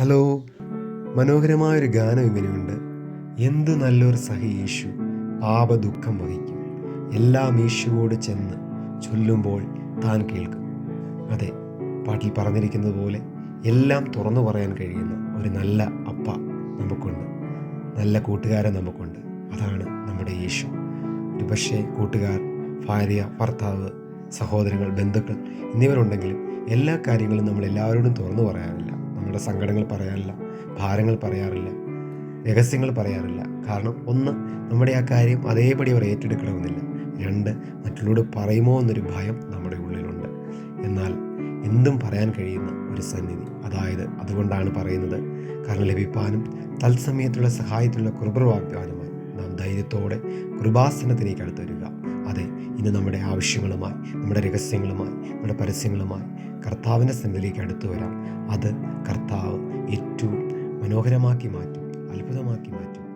Hello. മനോഹരമായൊരു ഗാനം ഇങ്ങനെയുണ്ട്. എന്ത് നല്ലൊരു സഹി യേശു. പാപ ദുഃഖം വഹിക്കും. എല്ലാം യേശുവോട് ചെന്ന് ചൊല്ലുമ്പോൾ താൻ കേൾക്കും. അതെ പാട്ടിൽ പറഞ്ഞിരിക്കുന്നത് പോലെ എല്ലാം തുറന്നു പറയാൻ കഴിയുന്ന ഒരു നല്ല അപ്പ നമുക്കുണ്ട്. നല്ല കൂട്ടുകാരൻ നമുക്കുണ്ട്. അതാണ് നമ്മുടെ യേശു. ഒരു പക്ഷേ കൂട്ടുകാർ ഭാര്യ ഭർത്താവ് സഹോദരങ്ങൾ ബന്ധുക്കൾ എന്നിവരുണ്ടെങ്കിലും എല്ലാ കാര്യങ്ങളും നമ്മൾ എല്ലാവരോടും തുറന്നു പറയാറില്ല. നമ്മുടെ സങ്കടങ്ങൾ പറയാറില്ല ഭാരങ്ങൾ പറയാറില്ല രഹസ്യങ്ങൾ പറയാറില്ല. കാരണം ഒന്ന് നമ്മുടെ ആ കാര്യം അതേപടി അവർ ഏറ്റെടുക്കണമെന്നില്ല. രണ്ട് മറ്റുള്ളവരോട് പറയുമോ എന്നൊരു ഭയം നമ്മുടെ ഉള്ളിലുണ്ട്. എന്നാൽ എന്തും പറയാൻ കഴിയുന്ന ഒരു സന്നിധി. അതായത് അതുകൊണ്ടാണ് പറയുന്നത് കാരണം ലഭിപ്പാനും തത്സമയത്തുള്ള സഹായത്തിലുള്ള കൃപവാഗ്ദാനമായി നാം ധൈര്യത്തോടെ കൃപാസനത്തിലേക്ക് അടുത്ത് വരിക അതെ ഇന്ന് നമ്മുടെ ആവശ്യങ്ങളുമായി നമ്മുടെ രഹസ്യങ്ങളുമായി നമ്മുടെ പരസ്യങ്ങളുമായി കർത്താവിന്റെ സന്നിധിയിലേക്ക് അടുത്തു വരാം. അത് കർത്താവ് ഏറ്റവും മനോഹരമാക്കി മാറ്റും അത്ഭുതമാക്കി മാറ്റും.